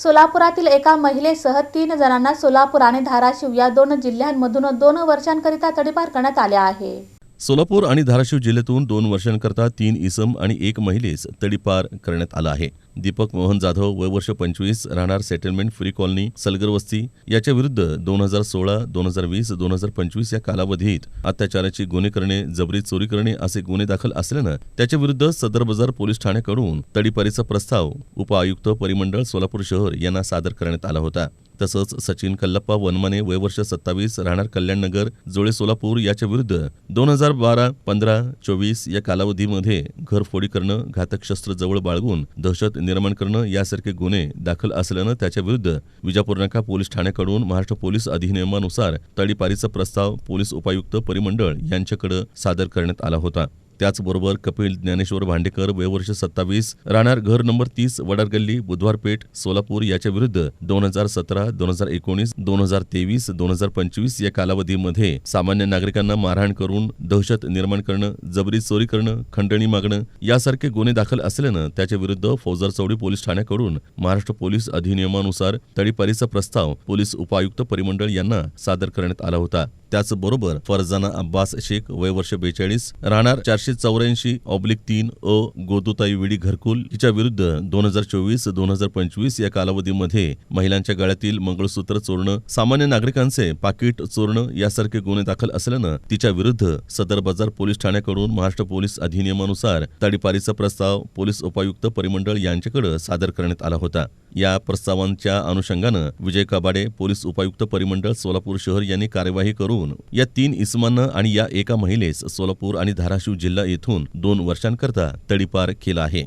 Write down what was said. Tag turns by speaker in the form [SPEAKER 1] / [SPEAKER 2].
[SPEAKER 1] सोलापुरातील एका महिलेसह तीन जणांना सोलापूर आणि धाराशिव या दोन जिल्ह्यांमधून दोन वर्षांकरिता तडीपार करण्यात आले आहे.
[SPEAKER 2] सोलापूर आणि धाराशिव जिल्ह्यातून दोन वर्षांकरता तीन इसम आणि एक महिलेस तडीपार करण्यात आला आहे. दीपक मोहन जाधव वय वर्ष पंचवीस राहणार सेटलमेंट फ्री कॉलनी सलगरवस्ती याच्या विरुद्ध दोन हजार सोळा दोन हजार वीस दोन हजार पंचवीस या कालावधीत अत्याचाराची गुन्हे करणे जबरी चोरी करणे असे गुन्हे दाखल असल्यानं त्याच्याविरुद्ध सदर बाजार पोलीस ठाण्याकडून तडीपारीचा प्रस्ताव उपआयुक्त परिमंडळ सोलापूर शहर यांना सादर करण्यात आला होता. तसंच सचिन कल्लप्पा वनमाने वय वर्ष सत्तावीस राहणार कल्याणनगर जोळे सोलापूर याच्या विरुद्ध दोन हजार बारा पंधरा चोवीस या कालावधीमध्ये घरफोडी करणं घातक शस्त्र जवळ बाळगून दहशत निर्माण करणं यासारखे गुन्हे दाखल असल्यानं त्याच्या विरुद्ध विजापूर नाका पोलीस ठाण्याकडून महाराष्ट्र पोलीस अधिनियमानुसार तडीपारीचा प्रस्ताव पोलीस उपायुक्त परिमंडळ यांच्याकडे सादर करण्यात आला होता. त्याचबरोबर कपिल ज्ञानेश्वर भांडेकर वयवर्ष सत्तावीस राहणार घर नंबर तीस वडार गल्ली बुधवार पेठ सोलापूर याच्या विरुद्ध दोन हजार सतरा दोन हजार एकोणीस दोन हजार तेवीस दोन हजार पंचवीस या कालावधीमध्ये सामान्य नागरिकांना मारहाण करून दहशत निर्माण करणं जबरी चोरी करणं खंडणी मागणं यासारखे गुन्हे दाखल असल्यानं त्याच्या विरुद्ध फौजदार चौडी पोलीस ठाण्याकडून महाराष्ट्र पोलीस अधिनियमानुसार तडीपारीचा प्रस्ताव पोलीस उपायुक्त परिमंडळ यांना सादर करण्यात आला होता. त्याचबरोबर फरजाना अब्बास शेख वय वर्ष बेचाळीस राहणार चारशे चौऱ्याऐंशी ऑब्लिक तीन अ गोदुताई विडी घरकुल हिच्या विरुद्ध दोन हजार चोवीस दोन हजार पंचवीस या कालावधीमध्ये महिलांच्या गळ्यातील मंगळसूत्र चोरणं सामान्य नागरिकांचे पाकिट चोरणं यासारखे गुन्हे दाखल असल्यानं तिच्या विरुद्ध सदर बाजार पोलीस ठाण्याकडून महाराष्ट्र पोलीस अधिनियमानुसार तडीपारीचा प्रस्ताव पोलीस उपायुक्त परिमंडळ यांच्याकडे सादर करण्यात आला होता. या प्रस्तावांच्या अनुषंगानं विजय कबाडे पोलीस उपायुक्त परिमंडळ सोलापूर शहर यांनी कार्यवाही करून या तीन इसमांना आणि या एका महिलेस सोलापूर आणि धाराशिव जिल्हा येथून दोन वर्षांकरता तडीपार केला आहे.